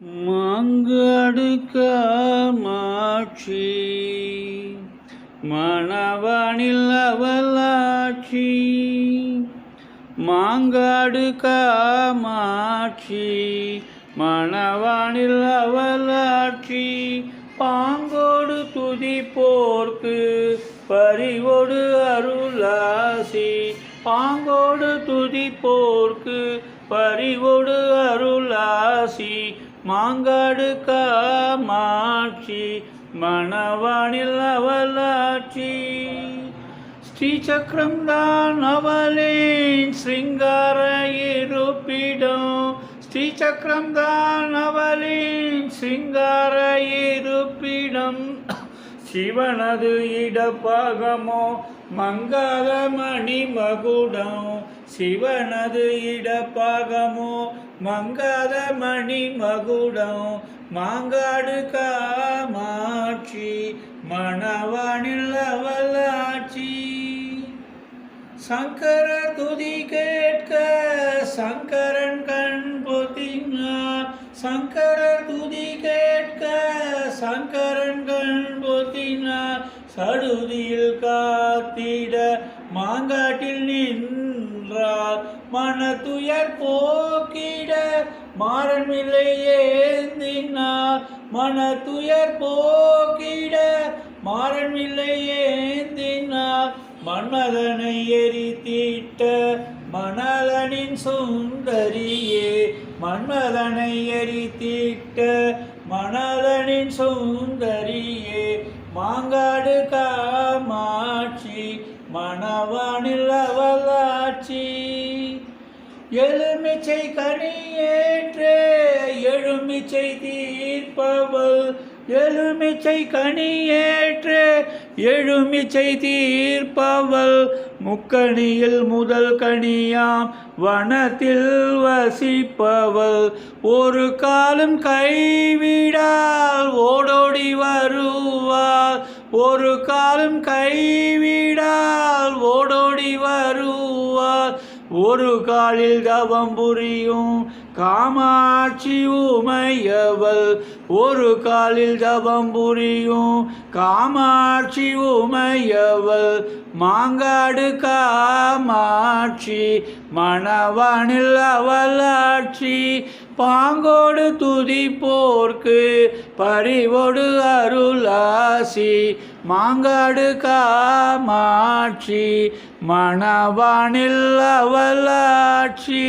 மாங்காடு மாட்சி மணவனில் அவளாட்சி மாங்காடுக்க மாட்சி மணவனில் அவளாட்சி பாங்கோடு துதி போர்க்கு பறிவோடு அருளாசி பாங்கோடு துதி போர்க்கு பறிவோடு அருளாசி மாங்காடு காமாட்சி மணவானில் அவலாட்சி. ஸ்ரீசக்கரம் தான் அவளின் சிங்கார இருப்பிடம். ஸ்ரீசக்கரம் தான் அவளின் சிங்கார இருப்பிடம். சிவனது இடப்பாகமோ மங்காத மணி மகுடம் சிவனது இடப்பாகமோ மங்காத மணி மகுடம் மாங்காடு காமாட்சி மணவானில் அவலாட்சி. சங்கர துதி கேட்க சங்கரன் கண் பொத்தினார். சங்கர துதி கேட்க சங்கரன் கண் பொத்தினார். சடுதியில் காத்திட மாங்காட்டில் மன துயர் போக்கிட மாறன்மில்லை ஏந்தினார். மன துயர் போக்கிட மாறன்மில்லை ஏந்தினார். மன்மதனை எரித்திட்ட மணலனின் சுந்தரியே. மன்மதனை எரித்திட்ட மணலனின் சுந்தரியே. மாங்காடு காமாட்சி மணவானில் அவளாட்சி எலுமிச்சை கனியேற்றே எழுமிச்சை தீர்ப்பவள் எலுமிச்சை கனியேற்று எழுமிச்சை தீர்ப்பவள் முக்கணியில் முதல் கனியாம் வனத்தில் வசிப்பவள். ஒரு காலம் கைவிடால் ஓடோடி வருவாள். ஒரு காலம் கைவிடால் ஒரு காலில் தவம் புரியும் காமாட்சி உமையவள். ஒரு காலில் தவம் புரியும் காமாட்சி உமையவள். மாங்காடு காமாட்சி மணவானில் அவலாட்சி பாங்கோடு துதி போர்க்கு பறிவோடு அருளாசி மாங்காடு காமாட்சி மணவானில் அவலாட்சி.